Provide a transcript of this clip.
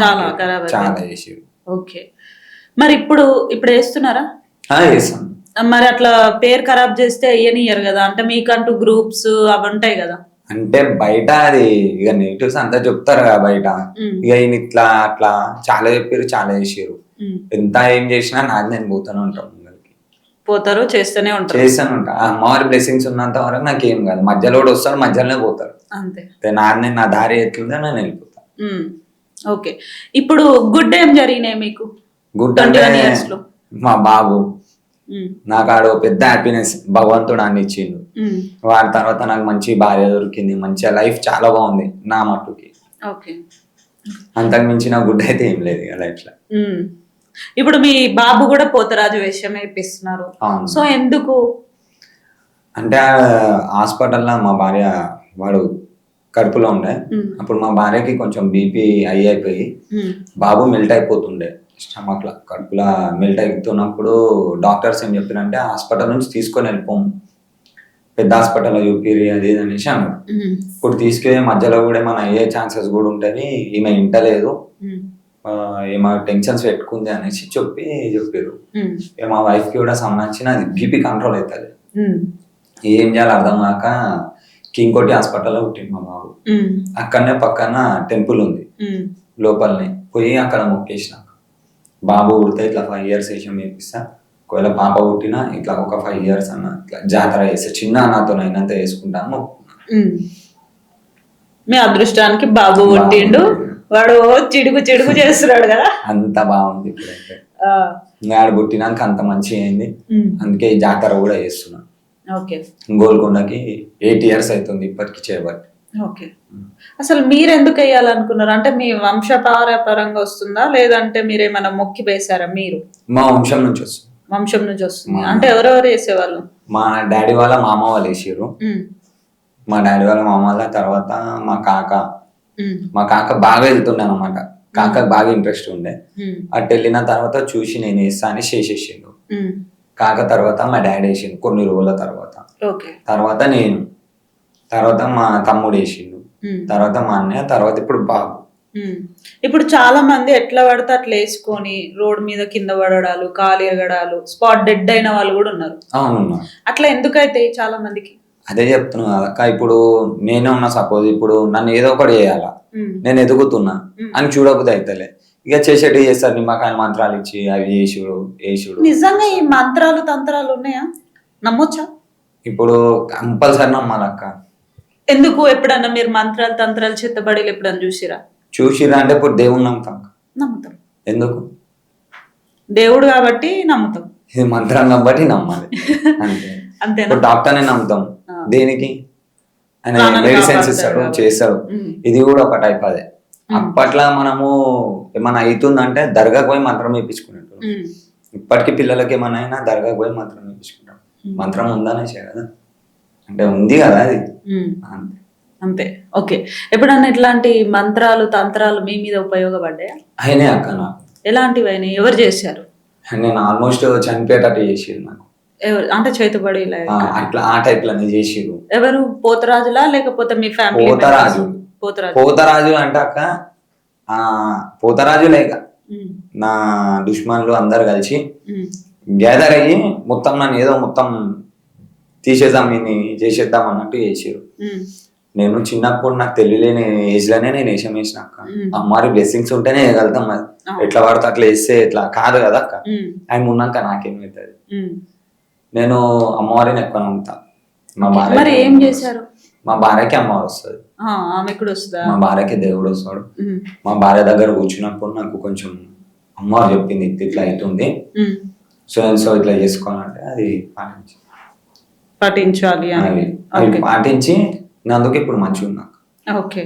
చాలా ఖరాబ్ చాలా ఓకే. మరి ఇప్పుడు ఇప్పుడు వేస్తున్నారా? ఆ, చేస్తాం మరి అట్లా పేరు ఖరాబ్ చేస్తే వేయనియరు కదా. అంటే మీకంటూ గ్రూప్స్ అవి ఉంటాయి కదా. అంటే బయట అది ఇక నెగిటివ్స్ అంతా చెప్తారు కదా బయట. ఇక ఈయన ఇట్లా అట్లా చాలా చెప్పారు చాలా చేసిరు. ఎంత ఏం చేసినా నాది నేను పోతూనే ఉంటాను ముంగలికి పోతారు చేస్తూనే ఉంటారు. చేస్తూనే ఉంటా. అమ్మవారి బ్లెస్సింగ్స్ ఉన్నంత వరకు నాకు ఏం కాదు. మధ్యలో కూడా వస్తాడు మధ్యలోనే పోతారు అంతే. నాది నేను నా దారి ఎట్లుందో నేను వెళ్ళిపోతాను ఓకే. ఇప్పుడు గుడ్ ఏం జరిగినాయి మీకు? గుడ్ అంటే ఇయర్స్లో. మా బాబు. ఉమ్, నాకు ఆడు పెద్ద హ్యాపీనెస్ భగవంతుడు అన్ని ఇచ్చిండు ఉమ్, వాడి తర్వాత నాకు మంచి భార్య దొరికింది. మంచిగా లైఫ్ చాలా బాగుంది నా మట్టుకి. ఓకే. అంతకు మించిన గుడ్ అయితే ఏం లేదు లైఫ్లో. ఉమ్. ఇప్పుడు మీ బాబు కూడా పోతరాజు వేషం వేపిస్తున్నారు. సో ఎందుకు? అంటే హాస్పిటల్లో మా భార్య వాడు కడుపులో ఉండే. అప్పుడు మా భార్యకి కొంచెం బీపీ హై అయిపోయి బాబు మెల్ట్ అయిపోతుండే. స్టమక్లో కడుపులో మెల్ట్ అవుతున్నప్పుడు డాక్టర్స్ ఏం చెప్పారంటే హాస్పిటల్ నుంచి తీసుకొని వెళ్ళిపోము. పెద్ద హాస్పిటల్లో చూపిరి అది ఇది అనేసి అన్నారు. ఉమ్, ఇప్పుడు తీసుకెళ్ళే మధ్యలో కూడా మన అయ్యే ఛాన్సెస్ కూడా ఉంటుంది ఈమె ఇంటలేదు. ఏమో టెన్షన్స్ పెట్టుకుంది అనేసి చెప్పి చెప్పారు మా వైఫ్కి కూడా సంబంధించిన అది బీపీ కంట్రోల్ అవుతుంది ఏం చేయాలి అర్థం కాక కింగ్కోటి హాస్పిటల్లో పుట్టింది మా బాబు అక్కడనే పక్కన టెంపుల్ ఉంది. లోపలనే. పోయి అక్కడ మొక్కేసిన. బాబు పుడితే ఇట్లా ఫైవ్ ఇయర్స్ వేసాం వేపిస్తా ఒకవేళ పాప పుట్టినా ఇట్లా ఒక ఫైవ్ ఇయర్స్ అన్న ఇట్లా జాతర చేస్తే. చిన్న నాతో అయినంత వేసుకుంటాను మొక్కుకున్నాను. మీ అదృష్టానికి బాబు పుట్టిండు. వాడు చిడుగు చిడుగు చేస్తున్నాడు కదా. అంత బాగుంది ఇప్పుడైతే. ఇంకా ఆడ పుట్టినాక అంత మంచిగా అయింది. అందుకే జాతర కూడా చేస్తున్నా. ఓకే గోల్కొండకి ఎయిట్ ఇయర్స్ అవుతుంది ఇప్పటికి చేయబట్టి ఓకే. అసలు మీరు ఎందుకు వేయాలనుకున్నారు? అంటే మీ వంశపారపరంగా వస్తుందా? లేదంటే మీరేమైనా మొక్కి వేశారా? మీరు? మా వంశం నుంచి వస్తుంది. వంశం నుంచి వస్తుంది. అంటే ఎవరెవరు వేసేవాళ్ళు? మా డాడీ వాళ్ళ మామ వాళ్ళు వేసారు మా డాడీ వాళ్ళ మామ వాళ్ళ తర్వాత మా కాక. మా కాక బాగా వెళ్తుండే అనమాట కాకకు బాగా ఇంట్రెస్ట్ ఉండే. అటు వెళ్ళిన తర్వాత చూసి నేను వేస్తా అని చేసేసిండు. కాక తర్వాత మా డాడీ వేసిండు కొన్ని రోజుల తర్వాత. ఓకే. తర్వాత నేను తర్వాత మా తమ్ముడు వేసిండు. తర్వాత మా అన్నయ్య తర్వాత ఇప్పుడు బాబు. ఇప్పుడు చాలా మంది ఎట్లా పడితే అట్లా వేసుకొని రోడ్ మీద కింద పడడాలు కాలు ఎరగడాలు స్పాట్ డెడ్ అయిన వాళ్ళు కూడా ఉన్నారు. అవునున్నా అట్లా ఎందుకైతే చాలా మందికి? అదే చెప్తున్నా అక్క ఇప్పుడు నేనే ఉన్నా సపోజ్ ఇప్పుడు నన్ను ఏదో ఒకటి చేయాలా. నేను ఎదుగుతున్నా. అని చూడబుద్ది అయితలే. ఇక చేసేటి చేస్తారు నిమ్మకాయ మంత్రాలు ఇచ్చి అవి చేసుడు వేసుడు నిజంగా ఈ మంత్రాలు తంత్రాలు ఉన్నాయా? నమ్మొచ్చా? ఇప్పుడు కంపల్సరీ నమ్మాలక్క. ఎందుకు? ఎప్పుడన్నా మీరు మంత్రాలు తంత్రాలు చిత్తబడిలు ఎప్పుడన్నా చూసిరా? చూసిరా అంటే ఇప్పుడు దేవుని నమ్ముతాం. నమ్ముతాం. ఎందుకు? దేవుడు కాబట్టి నమ్ముతాం. ఇది మంత్రం కాబట్టి నమ్మాలి. అంతే. ఇప్పుడు డాక్టర్ని నమ్ముతాం. దేనికి? ఆయన మెడిసిన్స్ ఇస్తాడు. చేస్తాడు. ఇది కూడా ఒక టైప్ అదే. అప్పట్లో మనము ఏమైనా అవుతుందంటే దర్గాకు పోయి మంత్రం వేయించుకునేట్టు ఇప్పటికీ పిల్లలకి ఏమైనా అయినా దర్గాకు పోయి మంత్రం వేయించుకుంటాం మంత్రం ఉందనేసే కదా. అంటే ఉంది కదా అది. అంతే. అంతే. ఓకే. ఎప్పుడన్నా ఇట్లాంటి మంత్రాలు తంత్రాలు మీ మీద ఉపయోగపడ్డాయా? అయినే అక్క నాకు. ఎలాంటివి అయినాయి? ఎవరు చేశారు? నేను ఆల్మోస్ట్ చనిపోయేటట్టు చేసిరు నాకు. ఎవరు? అంటే చేతుబడి ఇలా అట్లా ఆ టైప్లోనే చేసిరు ఎవరు? పోతరాజులా లేకపోతే మీ ఫ్యామిలీ పోతరాజు. పోతరాజు. అంటే అక్క ఆ పోతరాజు లేక నా దుష్మన్లు అందరు కలిసి గ్యాదర్ అయ్యి మొత్తం నన్ను ఏదో మొత్తం తీసేద్దాం నేను చేసేద్దాం అన్నట్టు చేసారు నేను చిన్నప్పుడు నాకు తెలియలేని ఏజ్లోనే నేను వేషం వేసిన అక్క. అమ్మారి బ్లెస్సింగ్స్ ఉంటేనే వేయగలుగుతాం మరి. ఆ. ఎట్లా పడితే అట్లా వేస్తే ఎట్లా? కాదు కదా అక్క. ఆయన ఉన్నాక నాకేమవుతుంది ఉమ్. నేను అమ్మవారిని ఎక్కువ నమ్ముతా. మా భార్య ఏం చేశారు? మా భార్యకి అమ్మవారు వస్తుంది. ఆమె కూడా వస్తుందా? మా భార్యకి దేవుడు వస్తాడు. మా భార్య దగ్గర కూర్చున్నప్పుడు నాకు కొంచెం అమ్మవారు చెప్పింది ఇట్లా అవుతుంది. సో అండ్ సో ఇట్లా చేసుకోవాలంటే అది పాటించి. పఠించాలి అని. పాటించి నందుకు ఇప్పుడు మంచిగా ఉన్నా ఓకే.